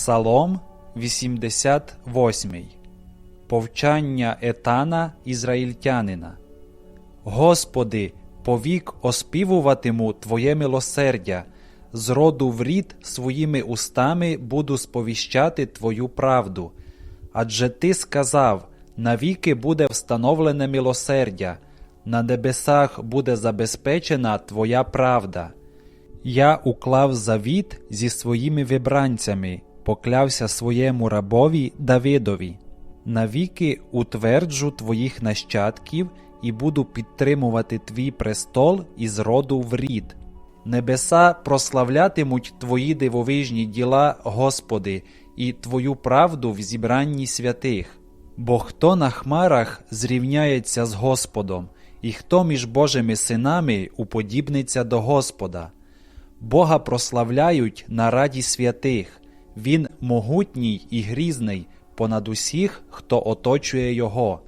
Псалом 88. Повчання Етана Ізраїльтянина. Господи, повік оспівуватиму Твоє милосердя, з роду в рід своїми устами буду сповіщати Твою правду. Адже Ти сказав: навіки буде встановлене милосердя, на небесах буде забезпечена Твоя правда. Я уклав завіт зі своїми вибранцями, поклявся своєму рабові Давидові. Навіки утверджу твоїх нащадків і буду підтримувати твій престол із роду в рід. Небеса прославлятимуть твої дивовижні діла, Господи, і Твою правду в зібранні святих. Бо хто на хмарах зрівняється з Господом, і хто між Божими синами уподібниться до Господа. Бога прославляють на раді святих, Він могутній і грізний понад усіх, хто оточує Його.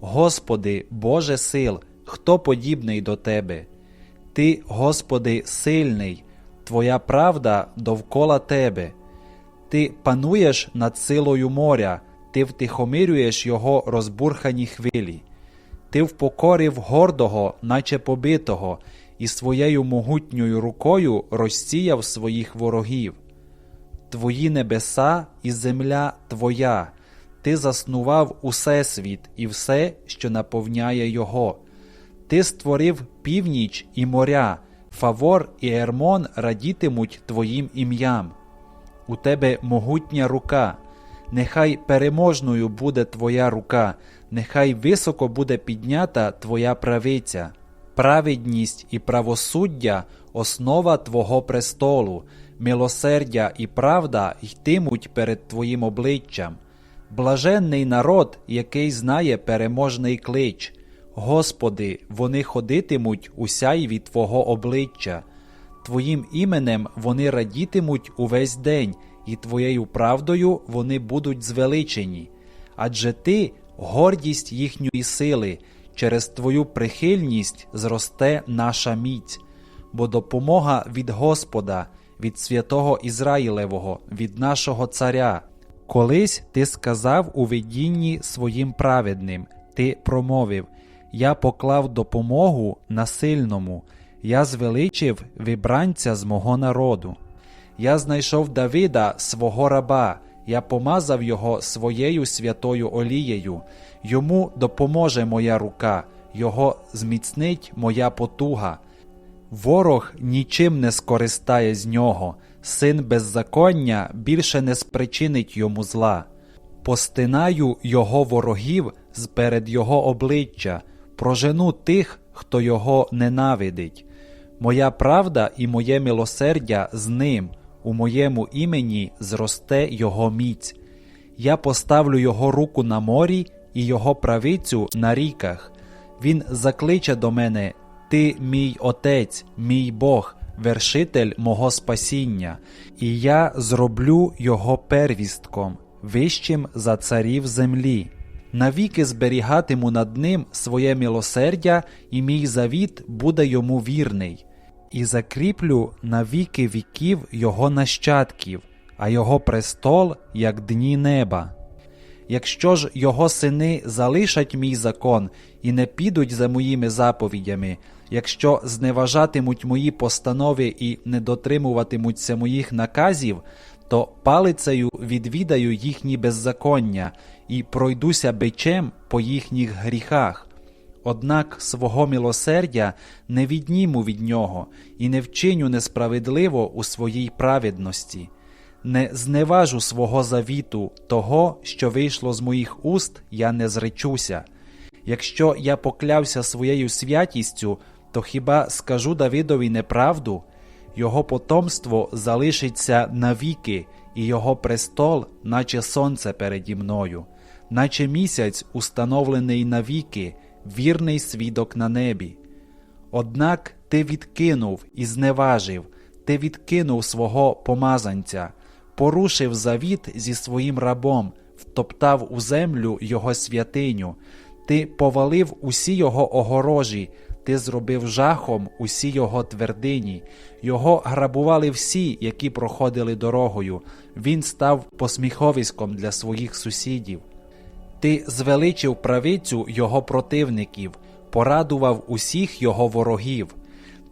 Господи, Боже сил, хто подібний до Тебе? Ти, Господи, сильний, Твоя правда довкола Тебе. Ти пануєш над силою моря, ти втихомирюєш його розбурхані хвилі. Ти впокорив гордого, наче побитого, і своєю могутньою рукою розсіяв своїх ворогів. Твої небеса і земля Твоя, Ти заснував усе світ і все, що наповняє його. Ти створив північ і моря, Фавор і Ермон радітимуть Твоїм ім'ям. У тебе могутня рука, нехай переможною буде Твоя рука, нехай високо буде піднята Твоя правиця. Праведність і правосуддя основа Твого престолу, милосердя і правда йтимуть перед Твоїм обличчям. Блаженний народ, який знає переможний клич. Господи, вони ходитимуть у сяйві Твого обличчя. Твоїм іменем вони радітимуть увесь день, і Твоєю правдою вони будуть звеличені. Адже Ти гордість їхньої сили, через Твою прихильність зросте наша міць, бо допомога від Господа, від святого Ізраїлевого, від нашого Царя. Колись ти сказав у видінні своїм праведним, ти промовив: Я поклав допомогу насильному, я звеличив вибранця з мого народу. Я знайшов Давида, свого раба, я помазав його своєю святою олією, йому допоможе моя рука, його зміцнить моя потуга. Ворог нічим не скористає з нього, син беззаконня більше не спричинить йому зла. Постинаю його ворогів зперед його обличчя, прожену тих, хто його ненавидить. Моя правда і моє милосердя з ним, у моєму імені зросте його міць. Я поставлю його руку на морі і його правицю на ріках. Він закличе до мене: Ти мій Отець, мій Бог, вершитель мого спасіння, і я зроблю його первістком, вищим за царів землі. Навіки зберігатиму над ним своє милосердя, і мій завіт буде йому вірний, і закріплю на віки віків його нащадків, а його престол, як дні неба. Якщо ж його сини залишать мій закон і не підуть за моїми заповідями, якщо зневажатимуть мої постанови і не дотримуватимуться моїх наказів, то палицею відвідаю їхні беззаконня і пройдуся бичем по їхніх гріхах. Однак свого милосердя не відніму від нього і не вчиню несправедливо у своїй праведності, не зневажу свого завіту, того, що вийшло з моїх уст, я не зречуся. Якщо я поклявся своєю святістю, то хіба скажу Давидові неправду? Його потомство залишиться навіки, і його престол, наче сонце переді мною, наче місяць, установлений навіки, вірний свідок на небі. Однак ти відкинув і зневажив, ти відкинув свого помазанця, порушив завіт зі своїм рабом, втоптав у землю його святиню, ти повалив усі його огорожі, ти зробив жахом усі його твердині. Його грабували всі, які проходили дорогою. Він став посміховиськом для своїх сусідів. Ти звеличив правицю його противників, порадував усіх його ворогів.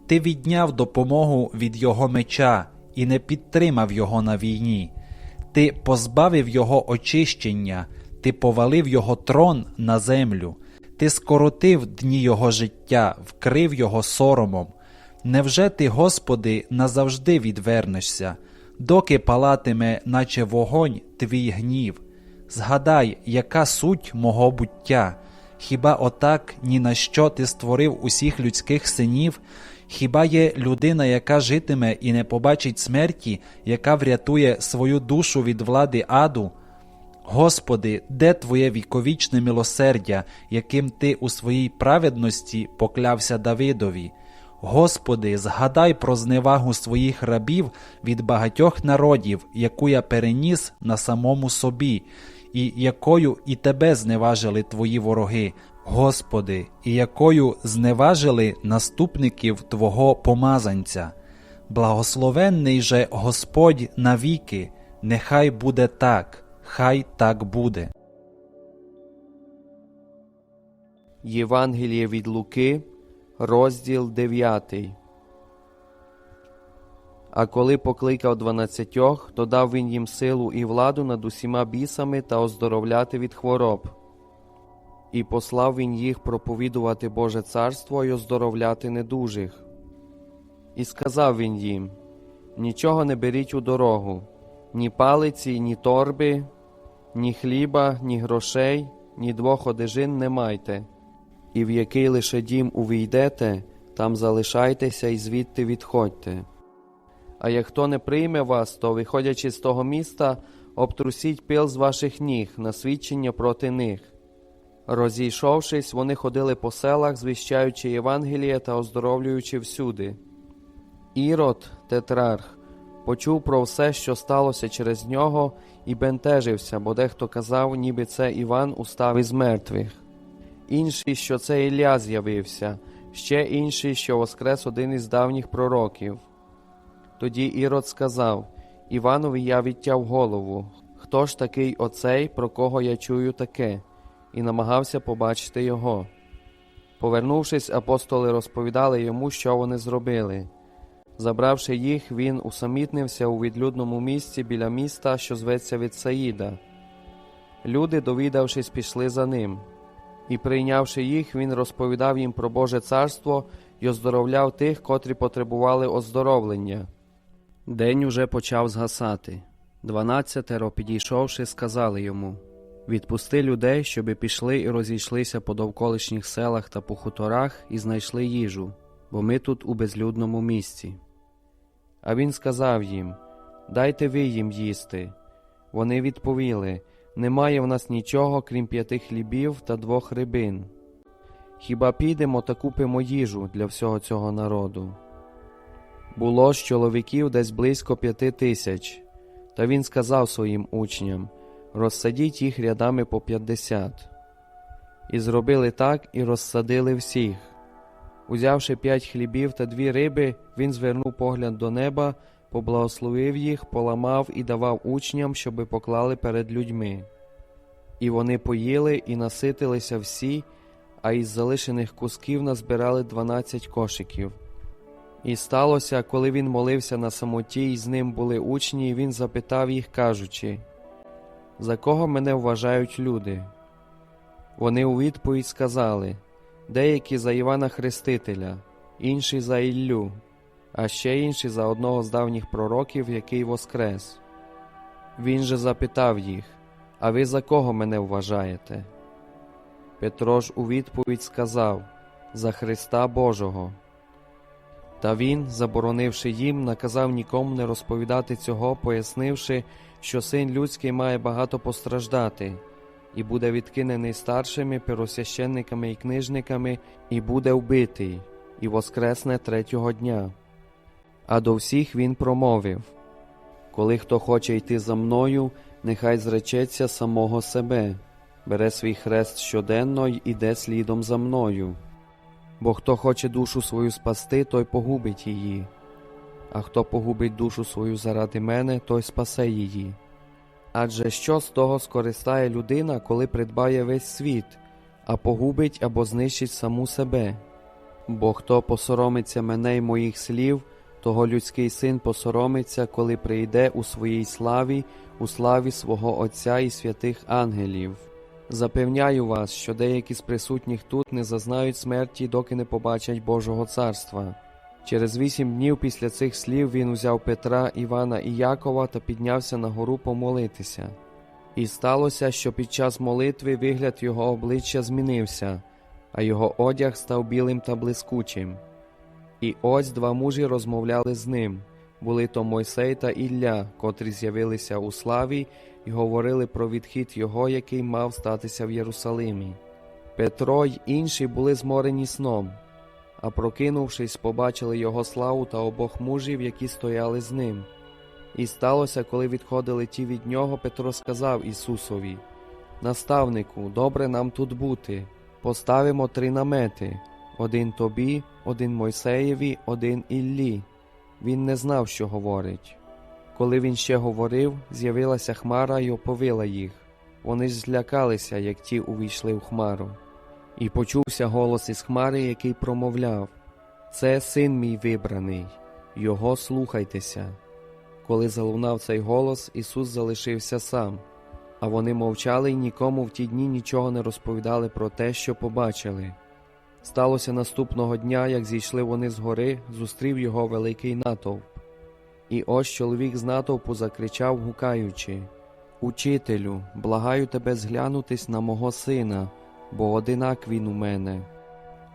Ти відняв допомогу від його меча і не підтримав його на війні. Ти позбавив його очищення, ти повалив його трон на землю, ти скоротив дні його життя, вкрив його соромом. Невже ти, Господи, назавжди відвернешся, доки палатиме, наче вогонь, твій гнів? Згадай, яка суть мого буття. Хіба отак ні на що ти створив усіх людських синів? Хіба є людина, яка житиме і не побачить смерті, яка врятує свою душу від влади аду? Господи, де Твоє віковічне милосердя, яким Ти у своїй праведності поклявся Давидові? Господи, згадай про зневагу своїх рабів від багатьох народів, яку я переніс на самому собі, і якою і тебе зневажили твої вороги, Господи, і якою зневажили наступників Твого помазанця. Благословенний же Господь навіки, нехай буде так, хай так буде. Євангеліє від Луки, розділ 9. А коли покликав дванадцятьох, то дав він їм силу і владу над усіма бісами та оздоровляти від хвороб. І послав він їх проповідувати Боже царство і оздоровляти недужих. І сказав він їм: Нічого не беріть у дорогу, ні палиці, ні торби, ні хліба, ні грошей, ні двох одежин не майте. І в який лише дім увійдете, там залишайтеся і звідти відходьте. А як хто не прийме вас, то, виходячи з того міста, обтрусіть пил з ваших ніг на свідчення проти них. Розійшовшись, вони ходили по селах, звіщаючи Євангеліє та оздоровлюючи всюди. Ірод, тетрарх, почув про все, що сталося через нього, і бентежився, бо дехто казав, ніби це Іван устав із мертвих. Інший, що це Ілля з'явився, ще інший, що воскрес один із давніх пророків. Тоді Ірод сказав Іванові я відтяв голову. Хто ж такий оцей, про кого я чую таке, і намагався побачити його. Повернувшись, апостоли розповідали йому, що вони зробили. Забравши їх, він усамітнився у відлюдному місці біля міста, що зветься від Саїда. Люди, довідавшись, пішли за ним. І, прийнявши їх, він розповідав їм про Боже царство і оздоровляв тих, котрі потребували оздоровлення. День уже почав згасати. Дванадцятеро, підійшовши, сказали йому Відпусти людей, щоби пішли і розійшлися по довколишніх селах та по хуторах і знайшли їжу, бо ми тут у безлюдному місці. А він сказав їм Дайте ви їм їсти. Вони відповіли Немає в нас нічого, крім п'яти хлібів та двох рибин. Хіба підемо та купимо їжу для всього цього народу? Було ж чоловіків десь близько п'яти тисяч, та він сказав своїм учням розсадіть їх рядами по п'ятдесят. І зробили так, і розсадили всіх. Узявши п'ять хлібів та дві риби, він звернув погляд до неба, поблагословив їх, поламав і давав учням, щоби поклали перед людьми. І вони поїли і наситилися всі, а із залишених кусків назбирали дванадцять кошиків. І сталося, коли він молився на самоті, і з ним були учні, він запитав їх, кажучи За кого мене вважають люди? Вони у відповідь сказали деякі за Івана Хрестителя, інші за Іллю, а ще інші за одного з давніх пророків, який воскрес. Він же запитав їх А ви за кого мене вважаєте? Петро ж у відповідь сказав За Христа Божого. Та він, заборонивши їм, наказав нікому не розповідати цього, пояснивши, що син людський має багато постраждати, і буде відкинений старшими, первосвященниками і книжниками, і буде вбитий, і воскресне третього дня. А до всіх він промовив Коли хто хоче йти за мною, нехай зречеться самого себе, бере свій хрест щоденно й іде слідом за мною. Бо хто хоче душу свою спасти, той погубить її. А хто погубить душу свою заради мене, той спасе її. Адже що з того скористає людина, коли придбає весь світ, а погубить або знищить саму себе? Бо хто посоромиться мене й моїх слів, того людський син посоромиться, коли прийде у своїй славі, у славі свого Отця і святих ангелів. Запевняю вас, що деякі з присутніх тут не зазнають смерті, доки не побачать Божого царства. Через вісім днів після цих слів він узяв Петра, Івана і Якова та піднявся на гору помолитися. І сталося, що під час молитви вигляд його обличчя змінився, а його одяг став білим та блискучим. І ось два мужі розмовляли з ним були то Мойсей та Ілля, котрі з'явилися у славі і говорили про відхід його, який мав статися в Єрусалимі. Петро й інші були зморені сном, а прокинувшись, побачили його славу та обох мужів, які стояли з ним. І сталося, коли відходили ті від нього, Петро сказав Ісусові: Наставнику, добре нам тут бути. Поставимо три намети: один тобі, один Мойсеєві, один Іллі. Він не знав, що говорить. Коли він ще говорив, з'явилася хмара й оповила їх. Вони ж злякалися, як ті увійшли в хмару. І почувся голос із хмари, який промовляв: Це син мій вибраний, його слухайтеся. Коли залунав цей голос, Ісус залишився сам, а вони мовчали й нікому в ті дні нічого не розповідали про те, що побачили. Сталося наступного дня, як зійшли вони з гори, зустрів його великий натовп. І ось чоловік з натовпу закричав, гукаючи Учителю, благаю тебе зглянутись на мого сина, бо одинак він у мене.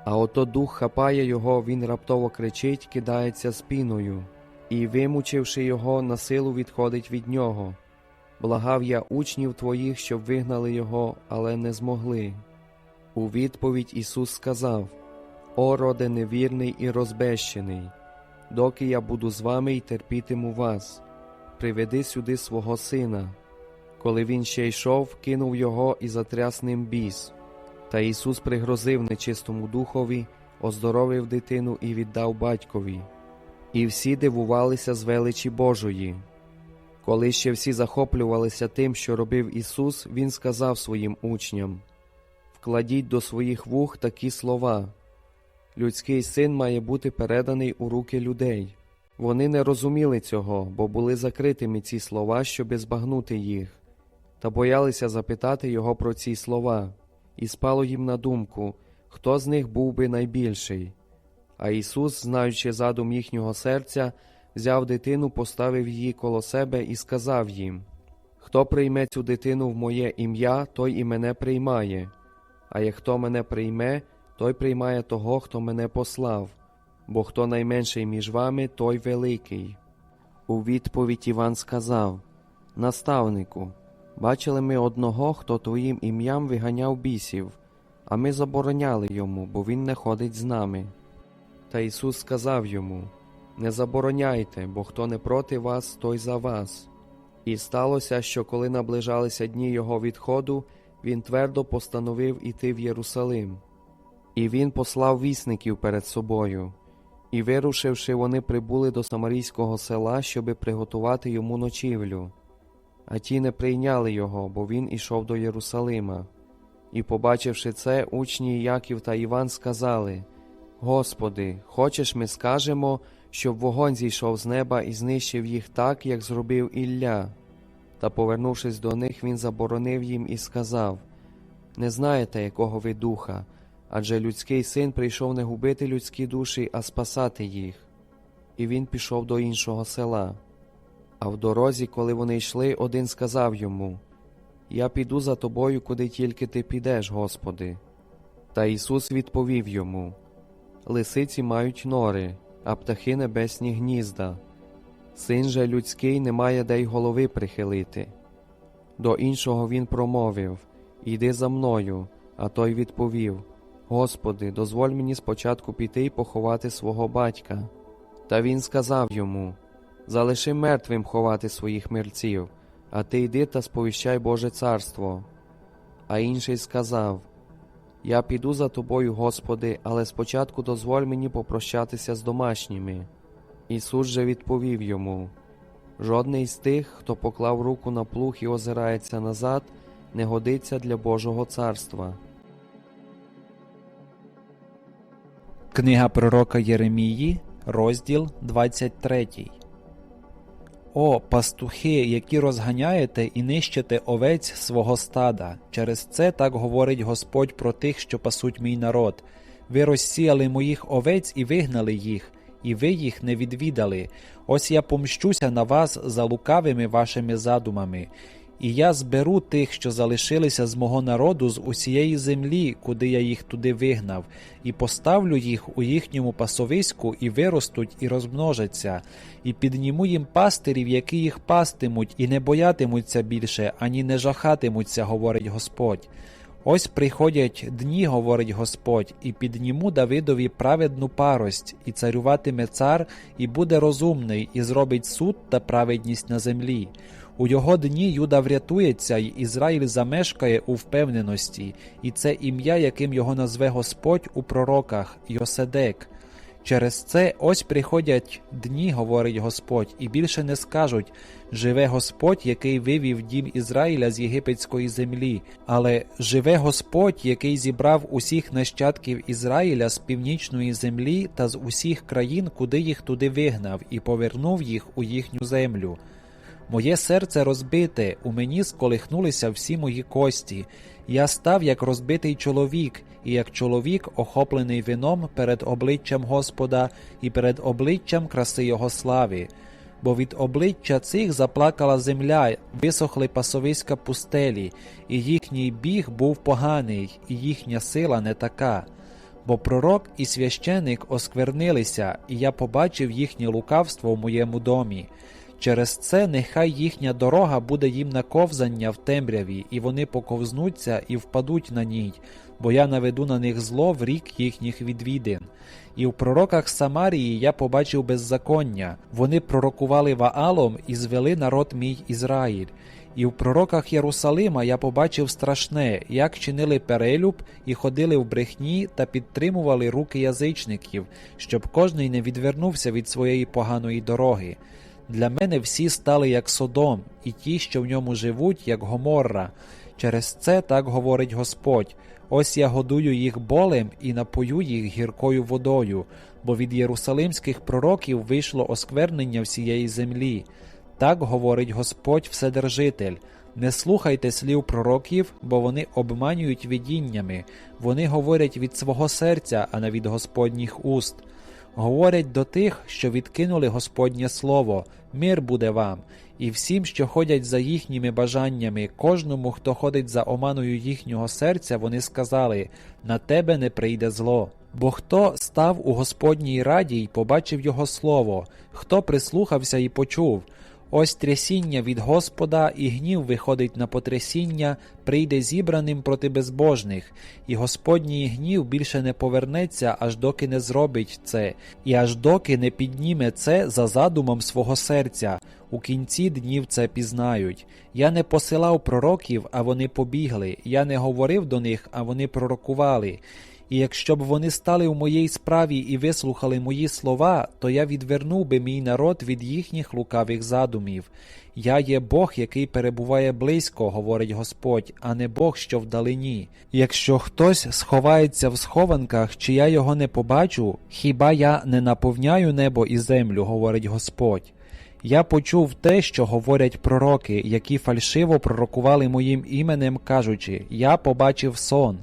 А ото дух хапає його, він раптово кричить, кидається спіною, і, вимучивши його, на силу відходить від нього. Благав я учнів твоїх, щоб вигнали його, але не змогли. У відповідь Ісус сказав: О, роде невірний і розбещений, доки я буду з вами і терпітиму вас, приведи сюди свого сина. Коли він ще йшов, кинув його і затряс ним біс. Та Ісус пригрозив нечистому духові, оздоровив дитину і віддав батькові. І всі дивувалися з величі Божої. Коли ще всі захоплювалися тим, що робив Ісус, Він сказав своїм учням Вкладіть до своїх вух такі слова. Людський син має бути переданий у руки людей. Вони не розуміли цього, бо були закритими ці слова, щоби збагнути їх, та боялися запитати його про ці слова, і спало їм на думку, хто з них був би найбільший. А Ісус, знаючи задум їхнього серця, взяв дитину, поставив її коло себе і сказав їм: Хто прийме цю дитину в моє ім'я, той і мене приймає, а як хто мене прийме, той приймає того, хто мене послав, бо хто найменший між вами, той великий. У відповідь Іван сказав: Наставнику, бачили ми одного, хто твоїм ім'ям виганяв бісів, а ми забороняли йому, бо він не ходить з нами. Та Ісус сказав йому: Не забороняйте, бо хто не проти вас, той за вас. І сталося, що коли наближалися дні його відходу, він твердо постановив іти в Єрусалим. І він послав вісників перед собою, і, вирушивши, вони прибули до самарійського села, щоби приготувати йому ночівлю. А ті не прийняли його, бо він ішов до Єрусалима. І, побачивши це, учні Яків та Іван сказали: Господи, хочеш, ми скажемо, щоб вогонь зійшов з неба і знищив їх так, як зробив Ілля. Та, повернувшись до них, він заборонив їм і сказав: Не знаєте, якого ви духа, адже людський син прийшов не губити людські душі, а спасати їх. І він пішов до іншого села. А в дорозі, коли вони йшли, один сказав йому: Я піду за тобою, куди тільки ти підеш, Господи. Та Ісус відповів йому: Лисиці мають нори, а птахи небесні гнізда. Син же людський не має де й голови прихилити. До іншого він промовив Іди за мною. А той відповів Господи, дозволь мені спочатку піти й поховати свого батька. Та він сказав йому Залиши мертвим ховати своїх мерців, а ти йди та сповіщай Боже царство. А інший сказав Я піду за тобою, Господи, але спочатку дозволь мені попрощатися з домашніми. Ісус же відповів йому: Жодний з тих, хто поклав руку на плуг і озирається назад, не годиться для Божого царства. Книга пророка Єремії, розділ 23. О, пастухи, які розганяєте і нищите овець свого стада. Через це так говорить Господь про тих, що пасуть мій народ. Ви розсіяли моїх овець і вигнали їх, і ви їх не відвідали. Ось я помщуся на вас за лукавими вашими задумами. І я зберу тих, що залишилися з мого народу з усієї землі, куди я їх туди вигнав, і поставлю їх у їхньому пасовиську, і виростуть, і розмножаться, і підніму їм пастирів, які їх пастимуть, і не боятимуться більше, ані не жахатимуться, говорить Господь. Ось приходять дні, говорить Господь, і підніму Давидові праведну парость, і царюватиме цар, і буде розумний, і зробить суд та праведність на землі. У його дні Юда врятується, й Ізраїль замешкає у впевненості, і це ім'я, яким його назве Господь у пророках Йоседек. Через це ось приходять дні, говорить Господь, і більше не скажуть живе Господь, який вивів дім Ізраїля з єгипетської землі, але живе Господь, який зібрав усіх нащадків Ізраїля з північної землі та з усіх країн, куди їх туди вигнав, і повернув їх у їхню землю. Моє серце розбите, у мені сколихнулися всі мої кості. Я став як розбитий чоловік, і як чоловік, охоплений вином перед обличчям Господа і перед обличчям краси Його слави. Бо від обличчя цих заплакала земля, висохли пасовиська пустелі, і їхній біг був поганий, і їхня сила не така. Бо пророк і священик осквернилися, і я побачив їхнє лукавство в моєму домі. Через це нехай їхня дорога буде їм на ковзання в темряві, і вони поковзнуться і впадуть на ній, бо я наведу на них зло в рік їхніх відвідин. І в пророках Самарії я побачив беззаконня. Вони пророкували Ваалом і звели народ мій Ізраїль. І в пророках Єрусалима я побачив страшне, як чинили перелюб і ходили в брехні та підтримували руки язичників, щоб кожний не відвернувся від своєї поганої дороги. Для мене всі стали як Содом, і ті, що в ньому живуть, як Гоморра. Через це так говорить Господь. Ось я годую їх болем і напою їх гіркою водою, бо від єрусалимських пророків вийшло осквернення всієї землі. Так говорить Господь Вседержитель. Не слухайте слів пророків, бо вони обманюють видіннями, вони говорять від свого серця, а не від Господніх уст. Говорять до тих, що відкинули Господнє Слово, мир буде вам, і всім, що ходять за їхніми бажаннями, кожному, хто ходить за оманою їхнього серця, вони сказали: на тебе не прийде зло. Бо хто став у Господній раді й побачив Його слово, хто прислухався і почув. Ось трясіння від Господа, і гнів виходить на потрясіння, прийде зібраним проти безбожних, і Господній гнів більше не повернеться, аж доки не зробить це, і аж доки не підніме це за задумом свого серця. У кінці днів це пізнають. Я не посилав пророків, а вони побігли, я не говорив до них, а вони пророкували. І якщо б вони стали у моїй справі і вислухали мої слова, то я відвернув би мій народ від їхніх лукавих задумів. Я є Бог, який перебуває близько, говорить Господь, а не Бог, що вдалині. Якщо хтось сховається в схованках, чи я його не побачу, хіба я не наповняю небо і землю, говорить Господь. Я почув те, що говорять пророки, які фальшиво пророкували моїм іменем, кажучи: Я побачив сон.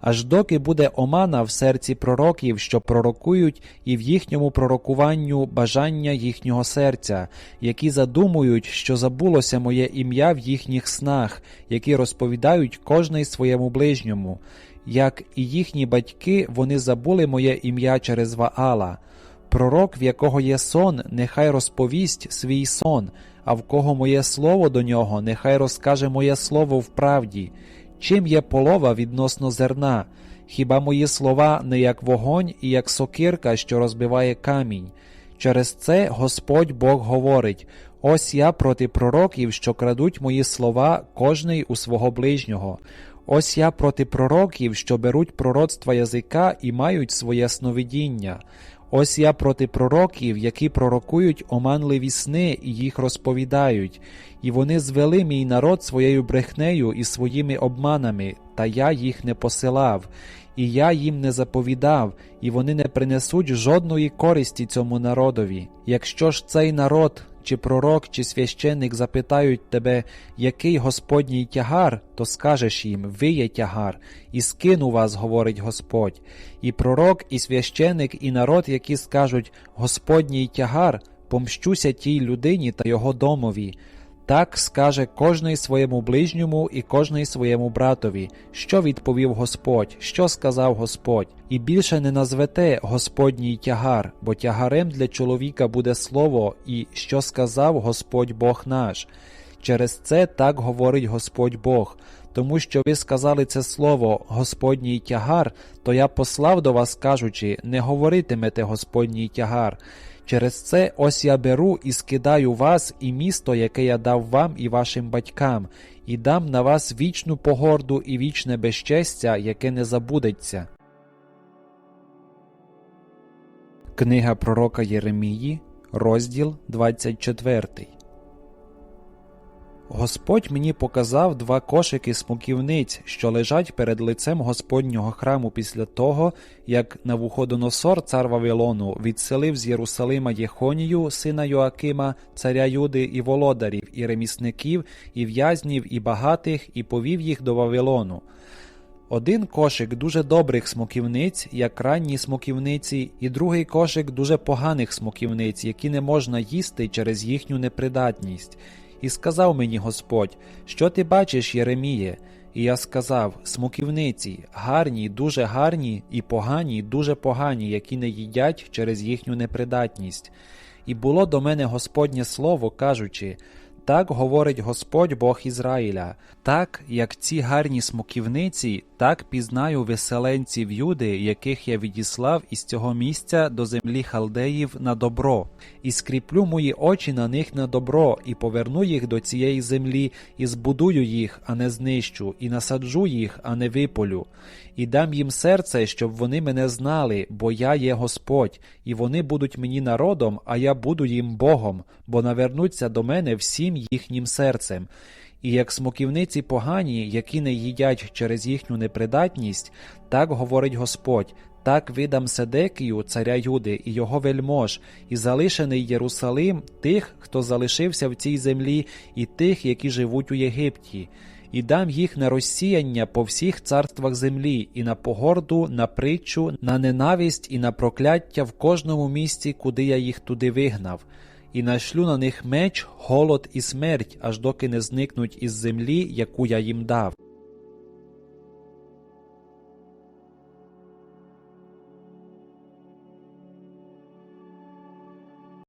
Аж доки буде омана в серці пророків, що пророкують, і в їхньому пророкуванню бажання їхнього серця, які задумують, що забулося моє ім'я в їхніх снах, які розповідають кожний своєму ближньому, як і їхні батьки, вони забули моє ім'я через Ваала. Пророк, в якого є сон, нехай розповість свій сон, а в кого моє слово до нього, нехай розкаже моє слово в правді. Чим є полова відносно зерна? Хіба мої слова не як вогонь і як сокирка, що розбиває камінь? Через це Господь Бог говорить: ось я проти пророків, що крадуть мої слова, кожний у свого ближнього. Ось я проти пророків, що беруть пророцтва язика і мають своє сновидіння. Ось я проти пророків, які пророкують оманливі сни і їх розповідають, і вони звели мій народ своєю брехнею і своїми обманами, та я їх не посилав, і я їм не заповідав, і вони не принесуть жодної користі цьому народові. Якщо ж цей народ, чи пророк, чи священник запитають тебе, який Господній тягар, то скажеш їм, ви є тягар, і скину вас, говорить Господь. І пророк, і священик, і народ, які скажуть Господній тягар, помщуся тій людині та його домові. Так скаже кожний своєму ближньому і кожний своєму братові, що відповів Господь, що сказав Господь, і більше не назвете Господній тягар, бо тягарем для чоловіка буде слово, і що сказав Господь Бог наш. Через це так говорить Господь Бог. Тому що ви сказали це слово Господній тягар, то я послав до вас, кажучи, не говоритимете Господній тягар. Через це ось я беру і скидаю вас і місто, яке я дав вам і вашим батькам, і дам на вас вічну погорду і вічне безчестя, яке не забудеться. Книга пророка Єремії, розділ 24. Господь мені показав два кошики смоківниць, що лежать перед лицем Господнього храму після того, як Навуходоносор, цар Вавилону, відселив з Єрусалима Єхонію, сина Йоакима, царя Юди, і володарів, і ремісників, і в'язнів, і багатих, і повів їх до Вавилону. Один кошик дуже добрих смоківниць, як ранні смоківниці, і другий кошик дуже поганих смоківниць, які не можна їсти через їхню непридатність. І сказав мені Господь, що ти бачиш, Єреміє? І я сказав: смоківниці, гарні, дуже гарні, і погані, дуже погані, які не їдять через їхню непридатність. І було до мене Господнє слово, кажучи: так говорить Господь Бог Ізраїля, так як ці гарні смоківниці, так пізнаю виселенців Юди, яких я відіслав із цього місця до землі халдеїв на добро, і скріплю мої очі на них на добро, і поверну їх до цієї землі, і збудую їх, а не знищу, і насаджу їх, а не виполю, і дам їм серце, щоб вони мене знали, бо я є Господь, і вони будуть мені народом, а я буду їм Богом, бо навернуться до мене всім їхнім серцем. І як смоківниці погані, які не їдять через їхню непридатність, так говорить Господь. Так видам Седекію, царя Юди, і його вельмож, і залишений Єрусалим тих, хто залишився в цій землі, і тих, які живуть у Єгипті, і дам їх на розсіяння по всіх царствах землі, і на погорду, на притчу, на ненависть і на прокляття в кожному місці, куди я їх туди вигнав і нашлю на них меч, голод і смерть, аж доки не зникнуть із землі, яку я їм дав.